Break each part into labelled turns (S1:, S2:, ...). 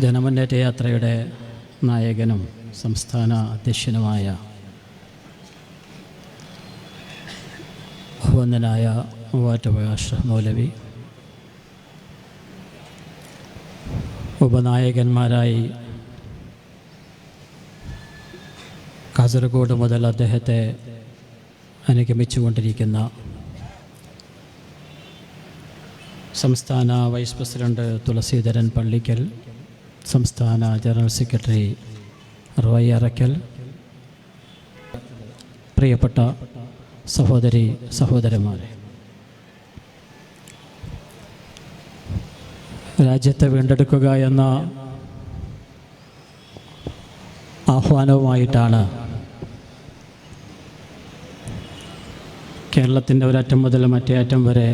S1: ജനമുന്നേറ്റ യാത്രയുടെ നായകനും സംസ്ഥാന അധ്യക്ഷനുമായ വന്ദനായ മൂവാറ്റുപുഴ മൗലവി ഉപനായകന്മാരായി കാസർഗോഡ് മുതൽ അദ്ദേഹത്തെ അനുഗമിച്ചുകൊണ്ടിരിക്കുന്ന സംസ്ഥാന വൈസ് പ്രസിഡന്റ് തുളസീധരൻ പള്ളിക്കൽ സംസ്ഥാന ജനറൽ സെക്രട്ടറി റോയ് അറക്കൽ പ്രിയപ്പെട്ട സഹോദരി സഹോദരന്മാരെ. രാജ്യത്തെ വീണ്ടെടുക്കുക എന്ന ആഹ്വാനവുമായിട്ടാണ് കേരളത്തിന്റെ ഒരറ്റം മുതൽ മറ്റേ അറ്റം വരെ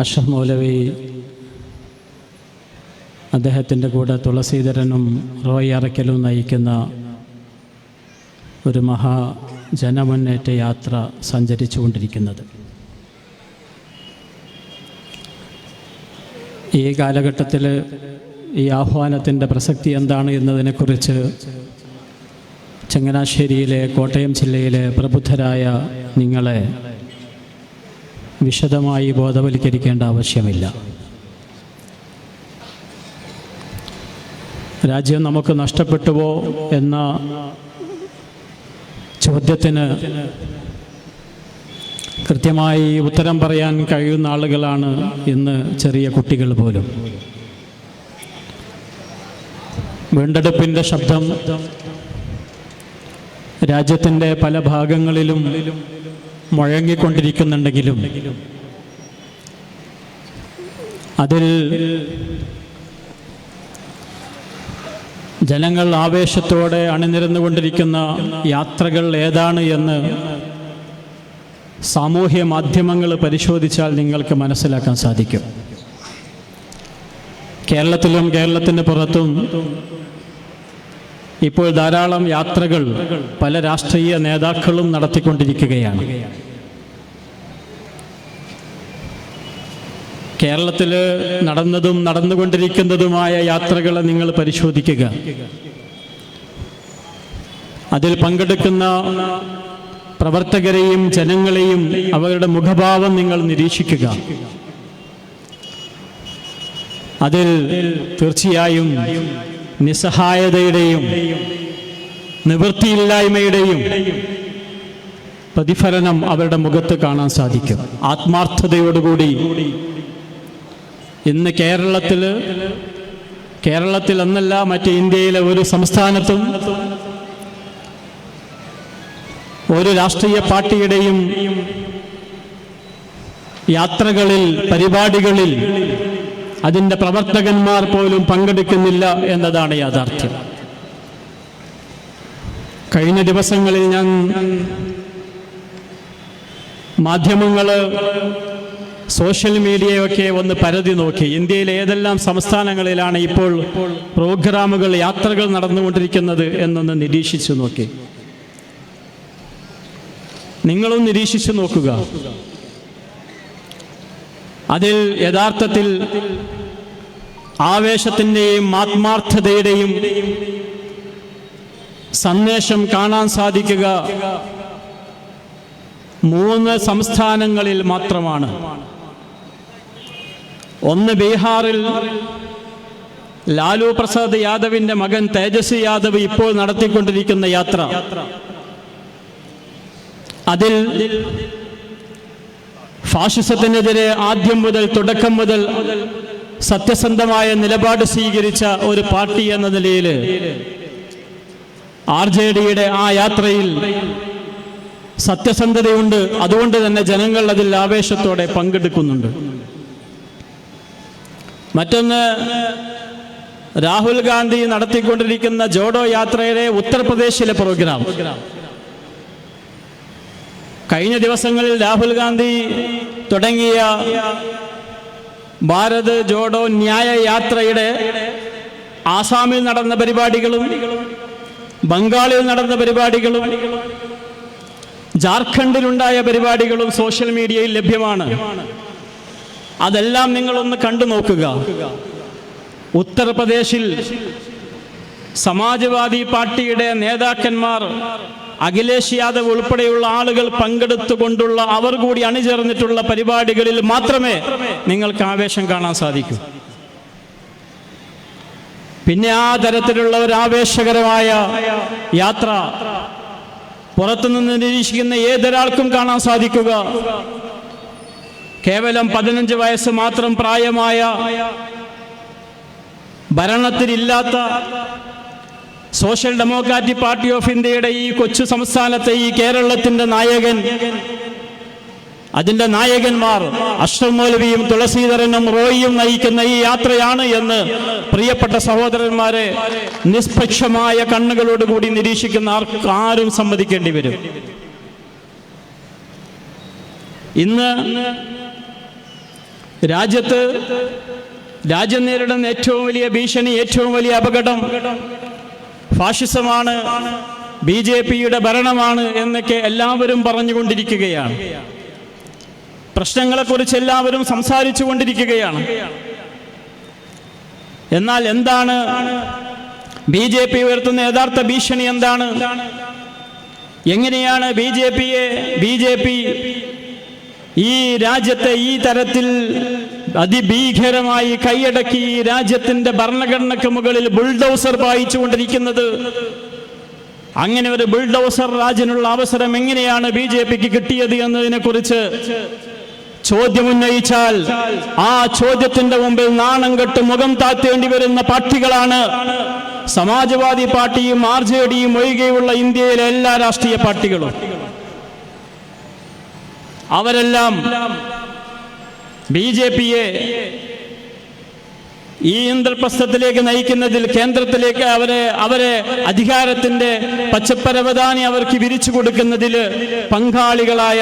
S1: അഷഫ് മൗലവി അദ്ദേഹത്തിന്റെ കൂടെ തുളസീധരനും റോയ് അറയ്ക്കലും നയിക്കുന്ന ഒരു മഹാ ജനമുന്നേറ്റ യാത്ര സഞ്ചരിച്ചുകൊണ്ടിരിക്കുന്നത്. ഈ കാലഘട്ടത്തിൽ ഈ ആഹ്വാനത്തിന്റെ പ്രസക്തി എന്താണ് എന്നതിനെക്കുറിച്ച് ചങ്ങനാശ്ശേരിയിലെ കോട്ടയം ജില്ലയിലെ പ്രബുദ്ധരായ നിങ്ങളെ വിശദമായി ബോധവൽക്കരിക്കേണ്ട ആവശ്യമില്ല. രാജ്യം നമുക്ക് നഷ്ടപ്പെട്ടുവോ എന്ന ചോദ്യത്തിന് കൃത്യമായി ഉത്തരം പറയാൻ കഴിയുന്ന ആളുകളാണ് ഇന്ന് ചെറിയ കുട്ടികൾ പോലും. വീണ്ടെടുപ്പിന്റെ ശബ്ദം രാജ്യത്തിന്റെ പല ഭാഗങ്ങളിലും മുഴങ്ങിക്കൊണ്ടിരിക്കുന്നുണ്ടെങ്കിലും അതിൽ ജനങ്ങൾ ആവേശത്തോടെ അണിനിരന്നുകൊണ്ടിരിക്കുന്ന യാത്രകൾ ഏതാണ് എന്ന് സാമൂഹ്യ മാധ്യമങ്ങൾ പരിശോധിച്ചാൽ നിങ്ങൾക്ക് മനസ്സിലാക്കാൻ സാധിക്കും. കേരളത്തിലും കേരളത്തിന് പുറത്തും ഇപ്പോൾ ധാരാളം യാത്രകൾ പല രാഷ്ട്രീയ നേതാക്കളും നടത്തിക്കൊണ്ടിരിക്കുകയാണ്. കേരളത്തിൽ നടന്നതും നടന്നുകൊണ്ടിരിക്കുന്നതുമായ യാത്രകളെ നിങ്ങൾ പരിശോധിക്കുക. അതിൽ പങ്കെടുക്കുന്ന പ്രവർത്തകരെയും ജനങ്ങളെയും അവരുടെ മുഖഭാവം നിങ്ങൾ നിരീക്ഷിക്കുക. അതിൽ തീർച്ചയായും നിസ്സഹായതയുടെയും നിവൃത്തിയില്ലായ്മയുടെയും പ്രതിഫലനം അവരുടെ മുഖത്ത് കാണാൻ സാധിക്കും. ആത്മാർത്ഥതയോടുകൂടി ഇന്ന് കേരളത്തിൽ കേരളത്തിൽ എന്നല്ല മറ്റ് ഇന്ത്യയിലെ ഒരു സംസ്ഥാനത്തും ഒരു രാഷ്ട്രീയ പാർട്ടിയുടെയും യാത്രകളിൽ പരിപാടികളിൽ അതിന്റെ പ്രവർത്തകന്മാർ പോലും പങ്കെടുക്കുന്നില്ല എന്നതാണ് യാഥാർത്ഥ്യം. കഴിഞ്ഞ ദിവസങ്ങളിൽ ഞാൻ മാധ്യമങ്ങൾ സോഷ്യൽ മീഡിയയൊക്കെ ഒന്ന് പരതി നോക്കി. ഇന്ത്യയിലെ ഏതെല്ലാം സംസ്ഥാനങ്ങളിലാണ് ഇപ്പോൾ പ്രോഗ്രാമുകൾ യാത്രകൾ നടന്നുകൊണ്ടിരിക്കുന്നത് എന്നൊന്ന് നിരീക്ഷിച്ചു നോക്കി. നിങ്ങളും നിരീക്ഷിച്ചു നോക്കുക. അതിൽ യഥാർത്ഥത്തിൽ ആവേശത്തിന്റെയും ആത്മാർത്ഥതയുടെയും സന്ദേശം കാണാൻ സാധിക്കുക മൂന്ന് സംസ്ഥാനങ്ങളിൽ മാത്രമാണ്. ഒന്ന് ബീഹാറിൽ ലാലു പ്രസാദ് യാദവിന്റെ മകൻ തേജസ്വി യാദവ് ഇപ്പോൾ നടത്തിക്കൊണ്ടിരിക്കുന്ന യാത്ര. അതിൽ ഫാഷിസത്തിനെതിരെ ആദ്യം മുതൽ തുടക്കം മുതൽ സത്യസന്ധമായ നിലപാട് സ്വീകരിച്ച ഒരു പാർട്ടി എന്ന നിലയിൽ ആർ ജെ ഡിയുടെ ആ യാത്രയിൽ സത്യസന്ധതയുണ്ട്. അതുകൊണ്ട് തന്നെ ജനങ്ങൾ അതിൽ ആവേശത്തോടെ പങ്കെടുക്കുന്നുണ്ട്. മറ്റൊന്ന് രാഹുൽ ഗാന്ധി നടത്തിക്കൊണ്ടിരിക്കുന്ന ജോഡോ യാത്രയുടെ ഉത്തർപ്രദേശിലെ പ്രോഗ്രാം. കഴിഞ്ഞ ദിവസങ്ങളിൽ രാഹുൽ ഗാന്ധി തുടങ്ങിയ ഭാരത് ജോഡോ ന്യായ യാത്രയുടെ ആസാമിൽ നടന്ന പരിപാടികളും ബംഗാളിൽ നടന്ന പരിപാടികളും ജാർഖണ്ഡിലുണ്ടായ പരിപാടികളും സോഷ്യൽ മീഡിയയിൽ ലഭ്യമാണ്. അതെല്ലാം നിങ്ങളൊന്ന് കണ്ടു നോക്കുക. ഉത്തർപ്രദേശിൽ സമാജ്വാദി പാർട്ടിയുടെ നേതാക്കന്മാർ അഖിലേഷ് യാദവ് ഉൾപ്പെടെയുള്ള ആളുകൾ പങ്കെടുത്തുകൊണ്ടുള്ള അവർ കൂടി അണിചേർന്നിട്ടുള്ള പരിപാടികളിൽ മാത്രമേ നിങ്ങൾക്ക് ആവേശം കാണാൻ സാധിക്കൂ. പിന്നെ ആ തരത്തിലുള്ള ഒരു ആവേശകരമായ യാത്ര പുറത്തുനിന്ന് നിരീക്ഷിക്കുന്ന ഏതൊരാൾക്കും കാണാൻ സാധിക്കുക. കേവലം പതിനഞ്ച് വയസ്സ് മാത്രം പ്രായമായ ഭരണത്തിലില്ലാത്ത സോഷ്യൽ ഡെമോക്രാറ്റിക് പാർട്ടി ഓഫ് ഇന്ത്യയുടെ ഈ കൊച്ചു സംസ്ഥാനത്തെ ഈ കേരളത്തിന്റെ നായകൻ അതിന്റെ നായകന്മാർ അഷ്റഫ് മൗലവിയും തുളസീധരനും റോയിയും നയിക്കുന്ന ഈ യാത്രയാണ് എന്ന് പ്രിയപ്പെട്ട സഹോദരന്മാരെ നിഷ്പക്ഷമായ കണ്ണുകളോടുകൂടി നിരീക്ഷിക്കുന്ന ആർക്ക് ആരും സമ്മതിക്കേണ്ടി വരും. ഇന്ന് രാജ്യത്ത് രാജ്യം നേരിടുന്ന ഏറ്റവും വലിയ ഭീഷണി ഏറ്റവും വലിയ അപകടം ഫാഷിസമാണ് ബി ജെ പിയുടെ ഭരണമാണ് എന്നൊക്കെ എല്ലാവരും പറഞ്ഞുകൊണ്ടിരിക്കുകയാണ്. പ്രശ്നങ്ങളെക്കുറിച്ച് എല്ലാവരും സംസാരിച്ചു കൊണ്ടിരിക്കുകയാണ് എന്നാൽ എന്താണ് ബി ജെ പി ഉയർത്തുന്ന യഥാർത്ഥ ഭീഷണി എന്താണ്? എങ്ങനെയാണ് ബി ജെ പിയെ ബി ജെ പി ഈ രാജ്യത്തെ ഈ തരത്തിൽ അതിഭീകരമായി കൈയടക്കി രാജ്യത്തിന്റെ ഭരണഘടനയ്ക്ക് മുകളിൽ ബുൾഡോസർ പായിച്ചുകൊണ്ടിരിക്കുന്നത്. അങ്ങനെ ഒരു ബുൾഡോസർ രാജിനുള്ള അവസരം എങ്ങനെയാണ് ബി ജെ പിക്ക് കിട്ടിയത് എന്നതിനെ കുറിച്ച് ചോദ്യം ഉന്നയിച്ചാൽ ആ ചോദ്യത്തിന്റെ മുമ്പിൽ നാണം കെട്ട് മുഖം താത്തേണ്ടി വരുന്ന പാർട്ടികളാണ് സമാജ്വാദി പാർട്ടിയും ആർ ജെ ഡിയും ഒഴികെയുള്ള ഇന്ത്യയിലെ എല്ലാ രാഷ്ട്രീയ പാർട്ടികളും. അവരെല്ലാം ബി ജെ പിയെ ഈ ഇന്ദ്രപ്രസ്ഥത്തിലേക്ക് നയിക്കുന്നതിൽ കേന്ദ്രത്തിലേക്ക് അവരെ അവരെ അധികാരത്തിന്റെ പച്ചപ്പരവധാനി അവർക്ക് വിരിച്ചു കൊടുക്കുന്നതിൽ പങ്കാളികളായ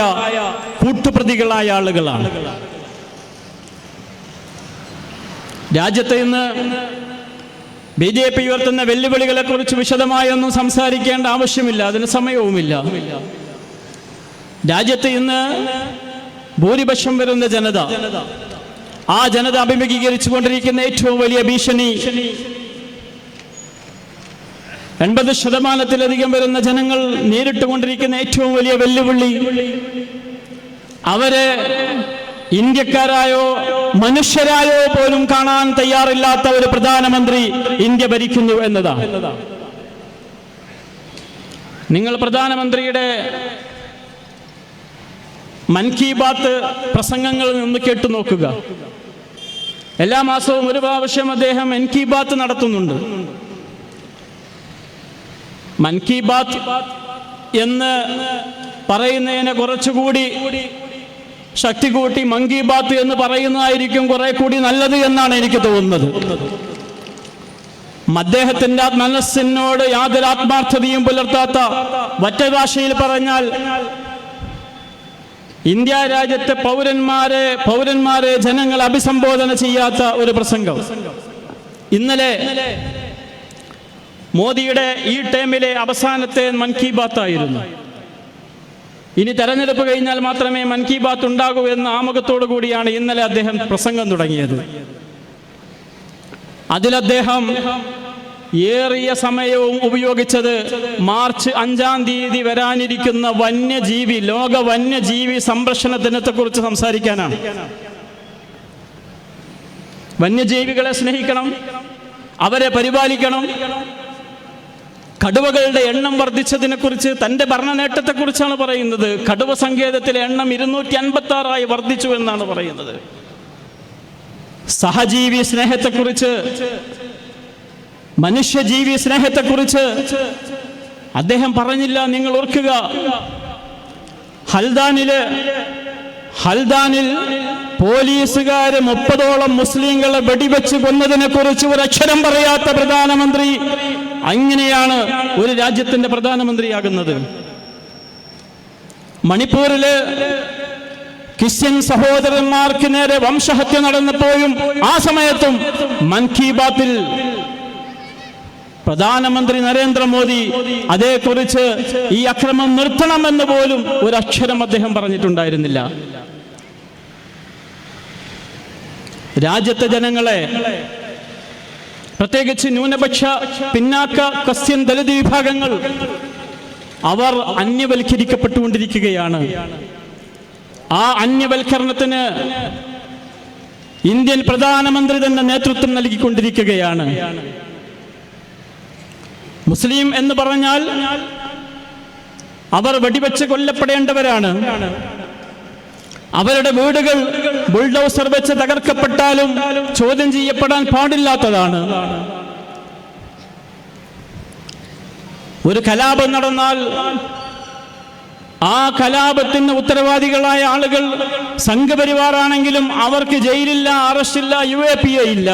S1: കൂട്ടുപ്രതികളായ ആളുകളാണ്. രാജ്യത്ത് ഇന്ന് ബി ജെ പി ഉയർത്തുന്ന വെല്ലുവിളികളെ കുറിച്ച് വിശദമായി ഒന്നും സംസാരിക്കേണ്ട ആവശ്യമില്ല അതിന് സമയവുമില്ല. രാജ്യത്ത് ഇന്ന് ഭൂരിപക്ഷം വരുന്ന ജനത ആ ജനത അഭിമുഖീകരിച്ചു കൊണ്ടിരിക്കുന്ന ഏറ്റവും വലിയ ഭീഷണി എൺപത് ശതമാനത്തിലധികം വരുന്ന ജനങ്ങൾ നേരിട്ടുകൊണ്ടിരിക്കുന്ന ഏറ്റവും വലിയ വെല്ലുവിളി അവരെ ഇന്ത്യക്കാരായോ മനുഷ്യരായോ പോലും കാണാൻ തയ്യാറില്ലാത്ത ഒരു പ്രധാനമന്ത്രി ഇന്ത്യ ഭരിക്കുന്നു എന്നതാണ്. നിങ്ങൾ പ്രധാനമന്ത്രിയുടെ മൻ കി ബാത്ത് പ്രസംഗങ്ങളിൽ നിന്ന് കേട്ടു നോക്കുക. എല്ലാ മാസവും ഒരു പ്രാവശ്യം അദ്ദേഹം മൻ കി ബാത്ത് നടത്തുന്നുണ്ട്. മൻ കി ബാത്ത് എന്ന് പറയുന്നതിനെ കുറച്ചുകൂടി ശക്തി കൂട്ടി മൻ കി ബാത്ത് എന്ന് പറയുന്നതായിരിക്കും കുറെ കൂടി നല്ലത് എന്നാണ് എനിക്ക് തോന്നുന്നത്. അദ്ദേഹത്തിന്റെ മനസ്സിനോട് യാതൊരു ആത്മാർത്ഥതയും പുലർത്താത്ത മറ്റേ ഭാഷയിൽ പറഞ്ഞാൽ ഇന്ത്യ രാജ്യത്തെ പൗരന്മാരെ പൗരന്മാരെ ജനങ്ങൾ അഭിസംബോധന ചെയ്യാത്ത ഒരു പ്രസംഗം. ഇന്നലെ മോദിയുടെ ഈ ടേമിലെ അവസാനത്തെ മൻ കി ബാത്ത് ആയിരുന്നു. ഇനി തെരഞ്ഞെടുപ്പ് കഴിഞ്ഞാൽ മാത്രമേ മൻ കി ബാത്ത് ഉണ്ടാകൂ എന്ന ആമുഖത്തോടു കൂടിയാണ് ഇന്നലെ അദ്ദേഹം പ്രസംഗം തുടങ്ങിയത്. അതിൽ അദ്ദേഹം ഏറിയ സമയവും ഉപയോഗിച്ചത് മാർച്ച് അഞ്ചാം തീയതി വരാനിരിക്കുന്ന വന്യജീവി ലോക വന്യജീവി സംരക്ഷണ ദിനത്തെ കുറിച്ച് സംസാരിക്കാനാണ്. വന്യജീവികളെ സ്നേഹിക്കണം അവരെ പരിപാലിക്കണം. കടുവകളുടെ എണ്ണം വർദ്ധിച്ചതിനെ കുറിച്ച് തന്റെ ഭരണ നേട്ടത്തെ കുറിച്ചാണ് പറയുന്നത്. കടുവ സങ്കേതത്തിലെ എണ്ണം ഇരുന്നൂറ്റി അൻപത്തി ആറായി വർദ്ധിച്ചു എന്നാണ് പറയുന്നത്. സഹജീവി സ്നേഹത്തെക്കുറിച്ച് മനുഷ്യജീവി സ്നേഹത്തെക്കുറിച്ച് അദ്ദേഹം പറഞ്ഞില്ല നിങ്ങൾ ഓർക്കുക. ഹൽദാനിൽ ഹൽദാനിൽ പോലീസുകാര് മുപ്പതോളം മുസ്ലിങ്ങളെ വെടിവെച്ച് കൊന്നതിനെ കുറിച്ച് ഒരു അക്ഷരം പറയാത്ത പ്രധാനമന്ത്രി അങ്ങനെയാണ് ഒരു രാജ്യത്തിന്റെ പ്രധാനമന്ത്രിയാകുന്നത്. മണിപ്പൂരിൽ ക്രിസ്ത്യൻ സഹോദരന്മാർക്ക് നേരെ വംശഹത്യ നടന്നപ്പോഴും ആ സമയത്തും മൻ കി ബാത്തിൽ പ്രധാനമന്ത്രി നരേന്ദ്രമോദി അതേക്കുറിച്ച് ഈ അക്രമം നിർത്തണമെന്ന് പോലും ഒരു അക്ഷരം അദ്ദേഹം പറഞ്ഞിട്ടുണ്ടായിരുന്നില്ല. രാജ്യത്തെ ജനങ്ങളെ പ്രത്യേകിച്ച് ന്യൂനപക്ഷ പിന്നാക്ക ക്രിസ്ത്യൻ ദലിത് വിഭാഗങ്ങൾ അവർ അന്യവൽക്കരിക്കപ്പെട്ടുകൊണ്ടിരിക്കുകയാണ്. ആ അന്യവൽക്കരണത്തിന് ഇന്ത്യൻ പ്രധാനമന്ത്രി തന്നെ നേതൃത്വം നൽകിക്കൊണ്ടിരിക്കുകയാണ്. മുസ്ലിം എന്ന് പറഞ്ഞാൽ അവർ വെടിവെച്ച് കൊല്ലപ്പെടേണ്ടവരാണ്. അവരുടെ വീടുകൾ ബുൾഡോസർ വെച്ച് തകർക്കപ്പെട്ടാലും ചോദ്യം ചെയ്യപ്പെടാൻ പാടില്ലാത്തതാണ്. ഒരു കലാപം നടന്നാൽ ആ കലാപത്തിന് ഉത്തരവാദികളായ ആളുകൾ സംഘപരിവാറാണെങ്കിലും അവർക്ക് ജയിലില്ല അറസ്റ്റില്ല യു എ പി എ ഇല്ല.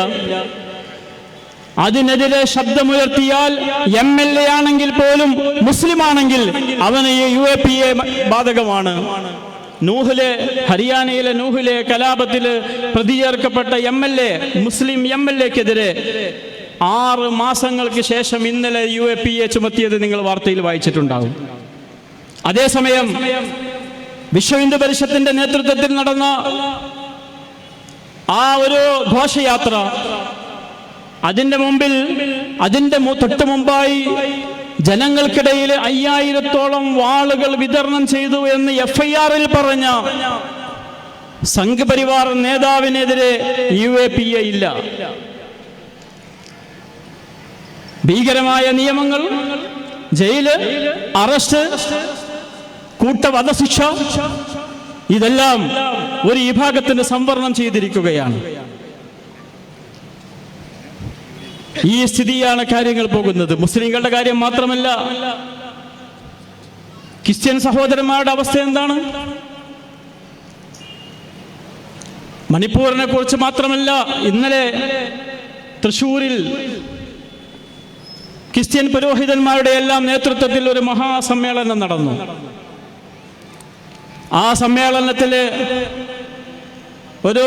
S1: അതിനെതിരെ ശബ്ദമുയർത്തിയാൽ എം എൽ എ ആണെങ്കിൽ പോലും മുസ്ലിം ആണെങ്കിൽ അവന് യു എ പി എ ബാധകമാണ്. നൂഹിലെ ഹരിയാനയിലെ നൂഹിലെ കലാപത്തിൽ പ്രതി ചേർക്കപ്പെട്ട M L A Muslim M L എക്കെതിരെ ആറ് മാസങ്ങൾക്ക് ശേഷം ഇന്നലെ യു എ പി എ ചുമത്തിയത് നിങ്ങൾ വാർത്തയിൽ വായിച്ചിട്ടുണ്ടാകും അതേസമയം വിശ്വ ഹിന്ദു പരിഷത്തിന്റെ നേതൃത്വത്തിൽ നടന്ന ആ ഒരു ഘോഷയാത്ര അതിന്റെ മുമ്പിൽ അതിന്റെ തൊട്ടു മുമ്പായി ജനങ്ങൾക്കിടയിൽ അയ്യായിരത്തോളം വാളുകൾ വിതരണം ചെയ്തു എന്ന് എഫ് ഐ ആറിൽ പറഞ്ഞ സംഘപരിവാർ നേതാവിനെതിരെ യു എ പി എ ഇല്ല. ഭീകരമായ നിയമങ്ങൾ ജയിൽ അറസ്റ്റ് കൂട്ടവധശിക്ഷ ഇതെല്ലാം ഒരു വിഭാഗത്തിന് സംവരണം ചെയ്തിരിക്കുകയാണ്. ഈ സ്ഥിതിയാണ് കാര്യങ്ങൾ പോകുന്നത്. മുസ്ലിങ്ങളുടെ കാര്യം മാത്രമല്ല ക്രിസ്ത്യൻ സഹോദരന്മാരുടെ അവസ്ഥ എന്താണ്? മണിപ്പൂരിനെ കുറിച്ച് മാത്രമല്ല ഇന്നലെ തൃശൂരിൽ ക്രിസ്ത്യൻ പുരോഹിതന്മാരുടെ എല്ലാം നേതൃത്വത്തിൽ ഒരു മഹാസമ്മേളനം നടന്നു. ആ സമ്മേളനത്തിൽ ഒരു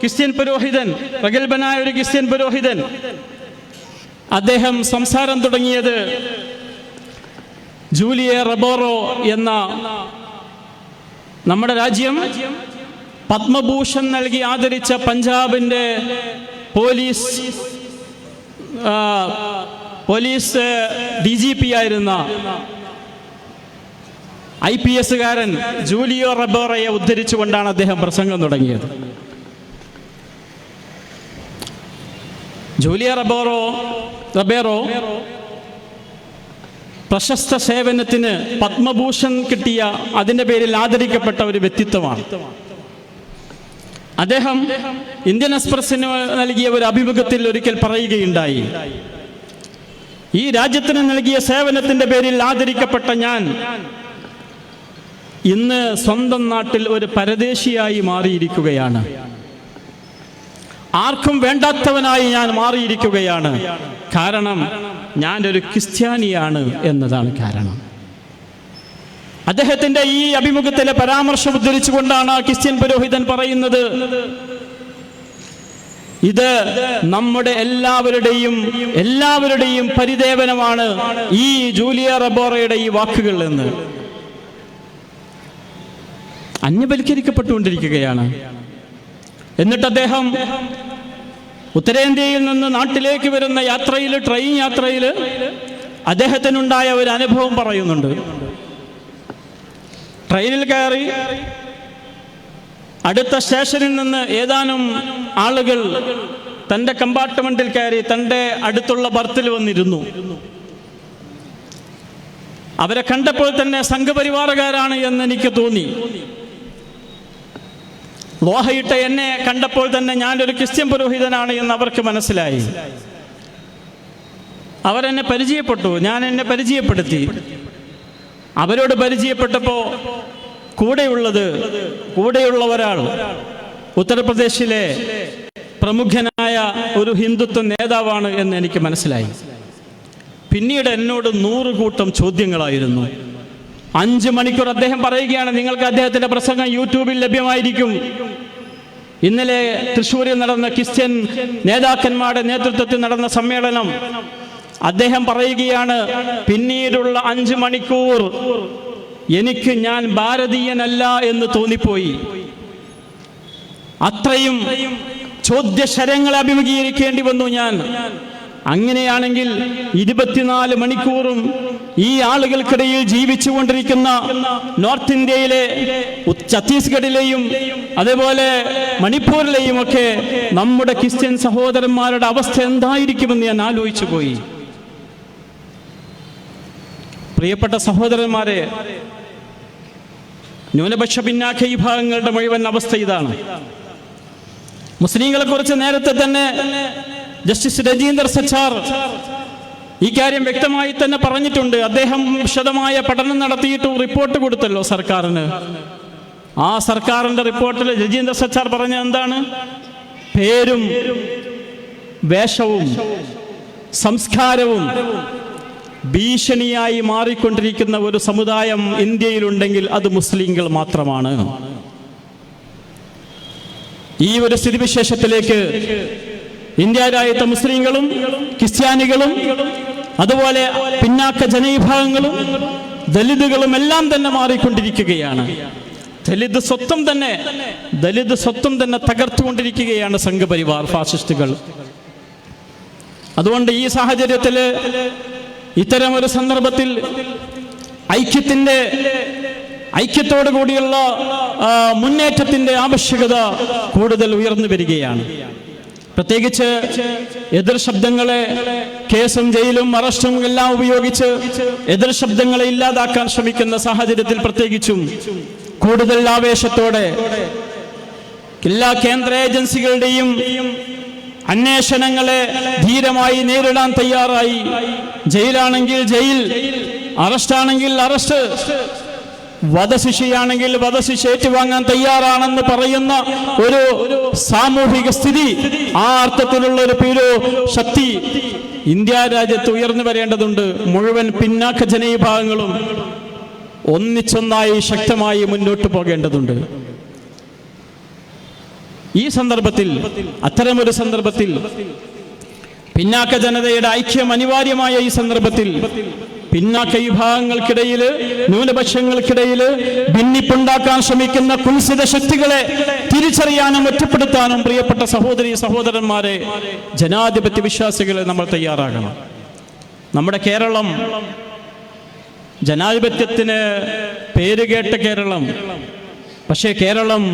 S1: ക്രിസ്ത്യൻ പുരോഹിതൻ പ്രഗത്ഭനായ ഒരു ക്രിസ്ത്യൻ പുരോഹിതൻ. അദ്ദേഹം സംസാരം തുടങ്ങിയത് ജൂലിയ റബോറോ എന്ന നമ്മുടെ രാജ്യം പത്മഭൂഷൺ നൽകി ആദരിച്ച പഞ്ചാബിന്റെ police police D G P ആയിരുന്ന ഐ പി എസുകാരൻ ജൂലിയോ റബോറയെ ഉദ്ധരിച്ചുകൊണ്ടാണ് അദ്ദേഹം പ്രസംഗം തുടങ്ങിയത്. ജൂലിയ റബോറോ റബേറോ പ്രശസ്ത സേവനത്തിന് പത്മഭൂഷൺ കിട്ടിയ അതിന്റെ പേരിൽ ആദരിക്കപ്പെട്ട ഒരു വ്യക്തിത്വമാണ്. അദ്ദേഹം ഇന്ത്യൻ എക്സ്പ്രസിന് നൽകിയ ഒരു അഭിമുഖത്തിൽ ഒരിക്കൽ പറയുകയുണ്ടായി. ഈ രാജ്യത്തിന് നൽകിയ സേവനത്തിന്റെ പേരിൽ ആദരിക്കപ്പെട്ട ഞാൻ ഇന്ന് സ്വന്തം നാട്ടിൽ ഒരു പരദേശിയായി മാറിയിരിക്കുകയാണ്. ആർക്കും വേണ്ടാത്തവനായി ഞാൻ മാറിയിരിക്കുകയാണ്. കാരണം ഞാൻ ഒരു ക്രിസ്ത്യാനിയാണ് എന്നതാണ് കാരണം. അദ്ദേഹത്തിന്റെ ഈ അഭിമുഖത്തിലെ പരാമർശം ഉദ്ധരിച്ചുകൊണ്ടാണ് ക്രിസ്ത്യൻ പുരോഹിതൻ പറയുന്നത് ഇത് നമ്മുടെ എല്ലാവരുടെയും എല്ലാവരുടെയും പരിദേവനമാണ് ഈ ജൂലിയ റബോറയുടെ ഈ വാക്കുകൾ എന്ന്. അന്യവൽക്കരിക്കപ്പെട്ടുകൊണ്ടിരിക്കുകയാണ്. എന്നിട്ട് അദ്ദേഹം ഉത്തരേന്ത്യയിൽ നിന്ന് നാട്ടിലേക്ക് വരുന്ന യാത്രയിൽ ട്രെയിൻ യാത്രയിൽ അദ്ദേഹത്തിനുണ്ടായ ഒരു അനുഭവം പറയുന്നുണ്ട്. ട്രെയിനിൽ കയറി അടുത്ത സ്റ്റേഷനിൽ നിന്ന് ഏതാനും ആളുകൾ തന്റെ കമ്പാർട്ട്മെന്റിൽ കയറി തന്റെ അടുത്തുള്ള ബർത്തിൽ വന്നിരുന്നു. അവരെ കണ്ടപ്പോൾ തന്നെ സംഘപരിവാറുകാരാണ് എന്ന് എനിക്ക് തോന്നി. ലോഹയിട്ട എന്നെ കണ്ടപ്പോൾ തന്നെ ഞാനൊരു ക്രിസ്ത്യൻ പുരോഹിതനാണ് എന്ന് അവർക്ക് മനസ്സിലായി. അവരെന്നെ പരിചയപ്പെട്ടു ഞാൻ എന്നെ പരിചയപ്പെടുത്തി. അവരോട് പരിചയപ്പെട്ടപ്പോൾ കൂടെയുള്ളത് കൂടെയുള്ള ഒരാൾ ഉത്തർപ്രദേശിലെ പ്രമുഖനായ ഒരു ഹിന്ദുത്വ നേതാവാണ് എന്ന് എനിക്ക് മനസ്സിലായി. പിന്നീട് എന്നോട് നൂറ് കൂട്ടം ചോദ്യങ്ങളായിരുന്നു. അഞ്ച് മണിക്കൂർ അദ്ദേഹം പറയുകയാണ് നിങ്ങൾക്ക് അദ്ദേഹത്തിന്റെ പ്രസംഗം യൂട്യൂബിൽ ലഭ്യമായിരിക്കും. ഇന്നലെ തൃശ്ശൂരിൽ നടന്ന ക്രിസ്ത്യൻ നേതാക്കന്മാരുടെ നേതൃത്വത്തിൽ നടന്ന സമ്മേളനം അദ്ദേഹം പറയുകയാണ് പിന്നീടുള്ള അഞ്ച് മണിക്കൂർ എനിക്ക് ഞാൻ ഭാരതീയനല്ല എന്ന് തോന്നിപ്പോയി. അത്രയും ചോദ്യശരങ്ങളെ അഭിമുഖീകരിക്കേണ്ടി വന്നു ഞാൻ. അങ്ങനെയാണെങ്കിൽ ഇരുപത്തിനാല് മണിക്കൂറും ഈ ആളുകൾക്കിടയിൽ ജീവിച്ചു കൊണ്ടിരിക്കുന്ന നോർത്ത് ഇന്ത്യയിലെ ഛത്തീസ്ഗഡിലെയും അതേപോലെ മണിപ്പൂരിലെയും ഒക്കെ നമ്മുടെ ക്രിസ്ത്യൻ സഹോദരന്മാരുടെ അവസ്ഥ എന്തായിരിക്കുമെന്ന് ഞാൻ ആലോചിച്ചു പോയി. പ്രിയപ്പെട്ട സഹോദരന്മാരെ ന്യൂനപക്ഷ പിന്നാക്ക വിഭാഗങ്ങളുടെ മുഴുവൻ അവസ്ഥ ഇതാണ്. മുസ്ലിങ്ങളെ കുറിച്ച് നേരത്തെ തന്നെ ജസ്റ്റിസ് രജീന്ദർ സച്ചാർ ഈ കാര്യം വ്യക്തമായി തന്നെ പറഞ്ഞിട്ടുണ്ട്. അദ്ദേഹം വിശദമായ പഠനം നടത്തിയിട്ട് റിപ്പോർട്ട് കൊടുത്തല്ലോ സർക്കാരിന്. ആ സർക്കാരിന്റെ റിപ്പോർട്ടിൽ രജീന്ദ്ര സച്ചാർ പറഞ്ഞ എന്താണ്? പേരും വേഷവും സംസ്കാരവും ഭീഷണിയായി മാറിക്കൊണ്ടിരിക്കുന്ന ഒരു സമുദായം ഇന്ത്യയിലുണ്ടെങ്കിൽ അത് മുസ്ലിങ്ങൾ മാത്രമാണ്. ഈ ഒരു സ്ഥിതിവിശേഷത്തിലേക്ക് ഇന്ത്യ രാജ്യത്തെ മുസ്ലിങ്ങളും ക്രിസ്ത്യാനികളും അതുപോലെ പിന്നാക്ക ജനവിഭാഗങ്ങളും ദലിതുകളും എല്ലാം തന്നെ മാറിക്കൊണ്ടിരിക്കുകയാണ്. ദലിത് സ്വത്വം തന്നെ ദലിത് സ്വത്വം തന്നെ തകർത്തുകൊണ്ടിരിക്കുകയാണ് സംഘപരിവാർ ഫാസിസ്റ്റുകൾ. അതുകൊണ്ട് ഈ സാഹചര്യത്തിൽ ഇത്തരം ഒരു സന്ദർഭത്തിൽ ഐക്യത്തിന്റെ ഐക്യത്തോടു കൂടിയുള്ള മുന്നേറ്റത്തിന്റെ ആവശ്യകത കൂടുതൽ ഉയർന്നു വരികയാണ്. പ്രത്യേകിച്ച് എതിർ ശബ്ദങ്ങളെ കേസും ജയിലും അറസ്റ്റും എല്ലാം ഉപയോഗിച്ച് എതിർ ശബ്ദങ്ങളെ ഇല്ലാതാക്കാൻ ശ്രമിക്കുന്ന സാഹചര്യത്തിൽ പ്രത്യേകിച്ചും കൂടുതൽ ആവേശത്തോടെ എല്ലാ കേന്ദ്ര ഏജൻസികളുടെയും അന്വേഷണങ്ങളെ ധീരമായി നേരിടാൻ തയ്യാറായി. ജയിലാണെങ്കിൽ ജയിൽ അറസ്റ്റാണെങ്കിൽ അറസ്റ്റ്. വധശിക്ഷയാണെങ്കിൽ വധശിക്ഷ ഏറ്റുവാങ്ങാൻ തയ്യാറാണെന്ന് പറയുന്ന ഒരു സാമൂഹിക സ്ഥിതി ആ അർത്ഥത്തിലുള്ള ഒരു പേരോ ശക്തി ഇന്ത്യ രാജ്യത്ത് ഉയർന്നു വരേണ്ടതുണ്ട്. മുഴുവൻ പിന്നാക്ക ജനവിഭാഗങ്ങളും ഒന്നിച്ചൊന്നായി ശക്തമായി മുന്നോട്ട് പോകേണ്ടതുണ്ട്. ഈ സന്ദർഭത്തിൽ അത്തരമൊരു സന്ദർഭത്തിൽ പിന്നാക്ക ജനതയുടെ ഐക്യം അനിവാര്യമായ ഈ സന്ദർഭത്തിൽ പിന്നാക്ക വിഭാഗങ്ങൾക്കിടയിൽ ന്യൂനപക്ഷങ്ങൾക്കിടയിൽ ഭിന്നിപ്പുണ്ടാക്കാൻ ശ്രമിക്കുന്ന കുൽസിത ശക്തികളെ തിരിച്ചറിയാനും ഒറ്റപ്പെടുത്താനും പ്രിയപ്പെട്ട സഹോദരി സഹോദരന്മാരെ ജനാധിപത്യ വിശ്വാസികളെ നമ്മൾ തയ്യാറാകണം. നമ്മുടെ കേരളം ജനാധിപത്യത്തിന് പേരുകേട്ട കേരളം പക്ഷേ കേരളം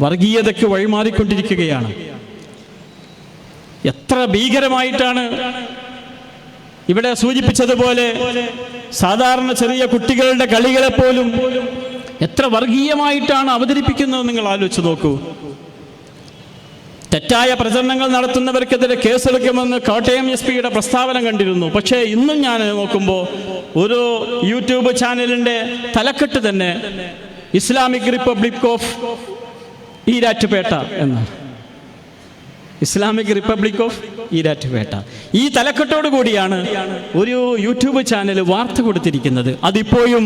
S1: വർഗീയതയ്ക്ക് വഴിമാറിക്കൊണ്ടിരിക്കുകയാണ്. എത്ര ഭീകരമായിട്ടാണ് ഇവിടെ സൂചിപ്പിച്ചതുപോലെ സാധാരണ ചെറിയ കുട്ടികളുടെ കളികളെ പോലും എത്ര വർഗീയമായിട്ടാണ് അവതരിപ്പിക്കുന്നത് നിങ്ങൾ ആലോചിച്ച് നോക്കൂ. തെറ്റായ പ്രചരണങ്ങൾ നടത്തുന്നവർക്കെതിരെ കേസെടുക്കുമെന്ന് കോട്ടയം എസ് പിയുടെ പ്രസ്താവന കണ്ടിരുന്നു. പക്ഷേ ഇന്നും ഞാൻ നോക്കുമ്പോൾ ഒരു യൂട്യൂബ് ചാനലിന്റെ തലക്കെട്ട് തന്നെ ഇസ്ലാമിക് റിപ്പബ്ലിക് ഓഫ് ഈരാറ്റുപേട്ട എന്നാണ്. ഇസ്ലാമിക് റിപ്പബ്ലിക് ഓഫ് ഈരാറ്റുപേട്ട ഈ തലക്കെട്ടോട് കൂടിയാണ് ഒരു യൂട്യൂബ് ചാനൽ വാർത്ത കൊടുത്തിരിക്കുന്നത്. അതിപ്പോഴും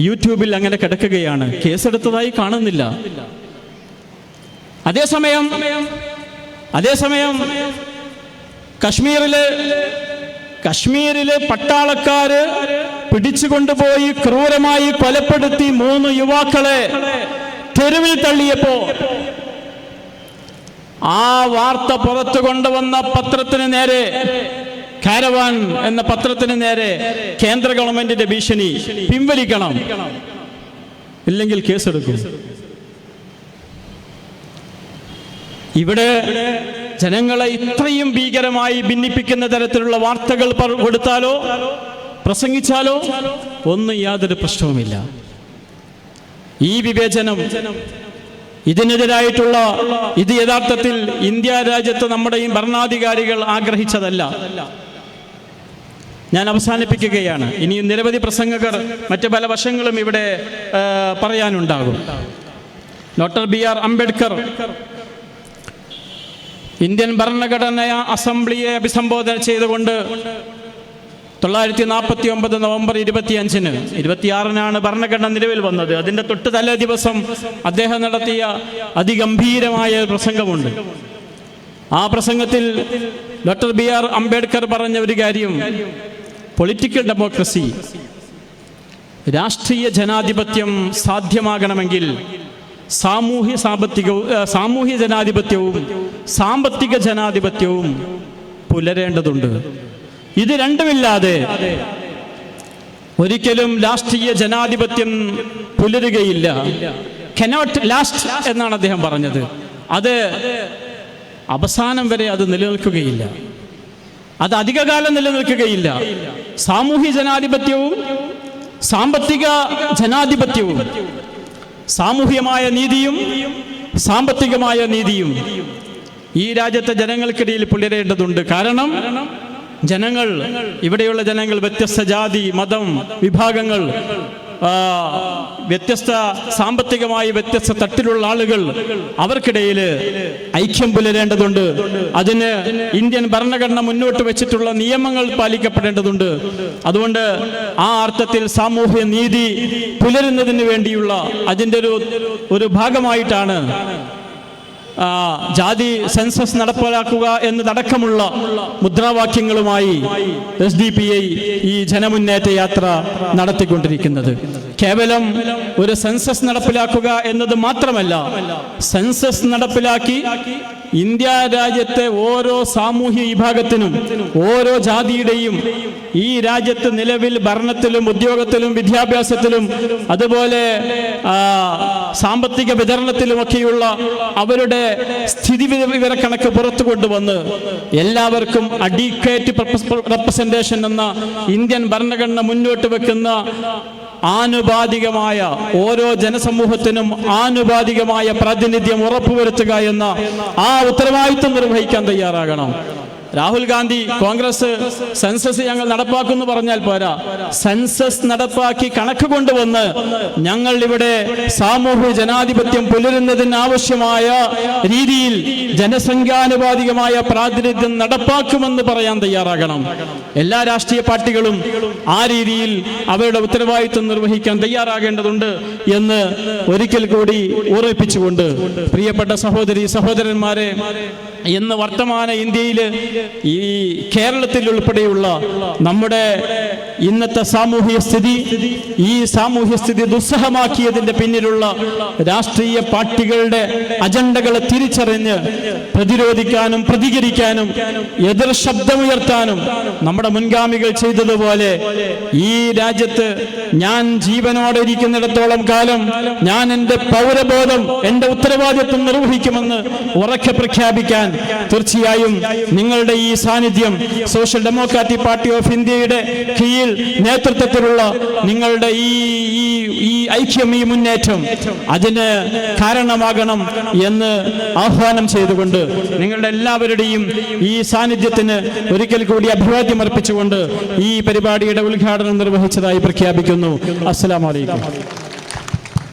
S1: യൂട്യൂബിൽ അങ്ങനെ കിടക്കുകയാണ്. കേസെടുത്തതായി കാണുന്നില്ല. അതേസമയം അതേസമയം കശ്മീരിൽ കശ്മീരിലെ പട്ടാളക്കാര് പിടിച്ചുകൊണ്ടുപോയി ക്രൂരമായി കൊലപ്പെടുത്തി മൂന്ന് യുവാക്കളെ തെരുവിൽ തള്ളിയപ്പോ ആ വാർത്ത പുറത്തു കൊണ്ടുവന്ന പത്രത്തിന് നേരെ കാരവാൻ എന്ന പത്രത്തിന് നേരെ കേന്ദ്ര ഗവൺമെന്റിന്റെ ഭീഷണി പിൻവലിക്കണം. ഇല്ലെങ്കിൽ കേസെടുക്കും. ഇവിടെ ജനങ്ങളെ ഇത്രയും ഭീകരമായി ഭിന്നിപ്പിക്കുന്ന തരത്തിലുള്ള വാർത്തകൾ കൊടുത്താലോ പ്രസംഗിച്ചാലോ ഒന്നും യാതൊരു പ്രശ്നവുമില്ല. ഈ വിവേചനം ഇതിനെതിരായിട്ടുള്ള ഇത് യഥാർത്ഥത്തിൽ ഇന്ത്യ രാജ്യത്ത് ഈ ഭരണാധികാരികൾ ആഗ്രഹിച്ചതല്ല. ഞാൻ അവസാനിപ്പിക്കുകയാണ്. ഇനിയും നിരവധി പ്രസംഗകർ മറ്റ് പല വശങ്ങളും ഇവിടെ പറയാനുണ്ടാകും. Doctor B R Ambedkar Indian ഭരണഘടനാ അസംബ്ലിയെ അഭിസംബോധന ചെയ്തുകൊണ്ട് തൊള്ളായിരത്തി നാൽപ്പത്തി ഒമ്പത് നവംബർ ഇരുപത്തിയഞ്ചിന് ഇരുപത്തിയാറിനാണ് ഭരണഘടന നിലവിൽ വന്നത്. അതിന്റെ തൊട്ട് തലേ ദിവസം അദ്ദേഹം നടത്തിയ അതിഗംഭീരമായ പ്രസംഗമുണ്ട്. ആ പ്രസംഗത്തിൽ ഡോക്ടർ ബി ആർ അംബേദ്കർ പറഞ്ഞ ഒരു കാര്യം പൊളിറ്റിക്കൽ ഡെമോക്രസി രാഷ്ട്രീയ ജനാധിപത്യം സാധ്യമാകണമെങ്കിൽ സാമൂഹ്യ സാമ്പത്തിക സാമൂഹ്യ ജനാധിപത്യവും സാമ്പത്തിക ജനാധിപത്യവും പുലരേണ്ടതുണ്ട്. ഇത് രണ്ടുമില്ലാതെ ഒരിക്കലും രാഷ്ട്രീയ ജനാധിപത്യം പുലരുകയില്ല. കനോട്ട് ലാസ്റ്റ് എന്നാണ് അദ്ദേഹം പറഞ്ഞത്. അത് അവസാനം വരെ അത് നിലനിൽക്കുകയില്ല. അത് അധികകാലം നിലനിൽക്കുകയില്ല. സാമൂഹ്യ ജനാധിപത്യവും സാമ്പത്തിക ജനാധിപത്യവും സാമൂഹ്യമായ നീതിയും സാമ്പത്തികമായ നീതിയും ഈ രാജ്യത്തെ ജനങ്ങൾക്കിടയിൽ പുലരേണ്ടതുണ്ട്. കാരണം ജനങ്ങൾ ഇവിടെയുള്ള ജനങ്ങൾ വ്യത്യസ്ത ജാതി മതം വിഭാഗങ്ങൾ വ്യത്യസ്ത സാമ്പത്തികമായി വ്യത്യസ്ത തട്ടിലുള്ള ആളുകൾ അവർക്കിടയിൽ ഐക്യം പുലരേണ്ടതുണ്ട്. അതിന് ഇന്ത്യൻ ഭരണഘടന മുന്നോട്ട് വെച്ചിട്ടുള്ള നിയമങ്ങൾ പാലിക്കപ്പെടേണ്ടതുണ്ട്. അതുകൊണ്ട് ആ അർത്ഥത്തിൽ സാമൂഹ്യ നീതി പുലരുന്നതിന് വേണ്ടിയുള്ള അതിന്റെ ഒരു ഒരു ഭാഗമായിട്ടാണ് ജാതി സെൻസസ് നടപ്പിലാക്കുക എന്നതടക്കമുള്ള മുദ്രാവാക്യങ്ങളുമായി എസ് ഡി പി ഐ ഈ ജനമുന്നേറ്റ യാത്ര നടത്തിക്കൊണ്ടിരിക്കുന്നത്. കേവലം ഒരു സെൻസസ് നടപ്പിലാക്കുക എന്നത് മാത്രമല്ല സെൻസസ് നടപ്പിലാക്കി ഇന്ത്യ രാജ്യത്തെ ഓരോ സാമൂഹ്യ വിഭാഗത്തിനും ഓരോ ജാതിയുടെയും ഈ രാജ്യത്ത് നിലവിൽ ഭരണത്തിലും ഉദ്യോഗത്തിലും വിദ്യാഭ്യാസത്തിലും അതുപോലെ സാമ്പത്തിക വിതരണത്തിലുമൊക്കെയുള്ള അവരുടെ സ്ഥിതി വിവരക്കണക്ക് പുറത്തു കൊണ്ടുവന്ന് എല്ലാവർക്കും അഡീക്വേറ്റ് റെപ്രസെന്റേഷൻ എന്ന ഇന്ത്യൻ ഭരണഘടന മുന്നോട്ട് വെക്കുന്ന ആനുപാതികമായ ഓരോ ജനസമൂഹത്തിനും ആനുപാതികമായ പ്രാതിനിധ്യം ഉറപ്പുവരുത്തുക എന്ന ആ ഉത്തരവാദിത്വം നിർവഹിക്കാൻ തയ്യാറാകണം. രാഹുൽ ഗാന്ധി കോൺഗ്രസ് സെൻസസ് ഞങ്ങൾ നടപ്പാക്കുന്നു പറഞ്ഞാൽ പോരാ. സെൻസസ് നടപ്പാക്കി കണക്ക് കൊണ്ടുവന്ന് ഞങ്ങൾ ഇവിടെ സാമൂഹ്യ ജനാധിപത്യം പുലരുന്നതിന് ആവശ്യമായ രീതിയിൽ ജനസംഖ്യാനുപാതികമായ പ്രാതിനിധ്യം നടപ്പാക്കുമെന്ന് പറയാൻ തയ്യാറാകണം. എല്ലാ രാഷ്ട്രീയ പാർട്ടികളും ആ രീതിയിൽ അവരുടെ ഉത്തരവാദിത്വം നിർവഹിക്കാൻ തയ്യാറാകേണ്ടതുണ്ട് എന്ന് ഒരിക്കൽ കൂടി ഓർമ്മിപ്പിച്ചുകൊണ്ട് പ്രിയപ്പെട്ട സഹോദരി സഹോദരന്മാരെ ഇന്ന് വർത്തമാന ഇന്ത്യയിൽ ഈ കേരളത്തിൽ ഉൾപ്പെടെയുള്ള നമ്മുടെ ഇന്നത്തെ സാമൂഹ്യ സ്ഥിതി ഈ സാമൂഹ്യ സ്ഥിതി ദുസ്സഹമാക്കിയതിന്റെ പിന്നിലുള്ള രാഷ്ട്രീയ പാർട്ടികളുടെ അജണ്ടകളെ തിരിച്ചറിഞ്ഞ് പ്രതിരോധിക്കാനും പ്രതികരിക്കാനും എതിർ ശബ്ദമുയർത്താനും നമ്മുടെ മുൻഗാമികൾ ചെയ്തതുപോലെ ഈ രാജ്യത്ത് ഞാൻ ജീവനോടെ ഇരിക്കുന്നിടത്തോളം കാലം ഞാൻ എന്റെ പൗരബോധം എന്റെ ഉത്തരവാദിത്വം നിർവഹിക്കുമെന്ന് ഉറക്കെ പ്രഖ്യാപിക്കാൻ തീർച്ചയായും നിങ്ങളുടെ ഈ സാന്നിധ്യം സോഷ്യൽ ഡെമോക്രാറ്റിക് പാർട്ടി ഓഫ് ഇന്ത്യയുടെ കീഴിൽ നേതൃത്വത്തിലുള്ള നിങ്ങളുടെ ഈ ഈ ഐക്യം ഈ മുന്നേറ്റം അതിന് കാരണമാകണം എന്ന് ആഹ്വാനം ചെയ്തുകൊണ്ട് നിങ്ങളുടെ എല്ലാവരുടെയും ഈ സാന്നിധ്യത്തിന് ഒരിക്കൽ കൂടി അഭിവാദ്യം അർപ്പിച്ചുകൊണ്ട് ഈ പരിപാടിയുടെ ഉദ്ഘാടനം നിർവഹിച്ചതായി പ്രഖ്യാപിക്കുന്നു. അസ്സലാമലൈക്കും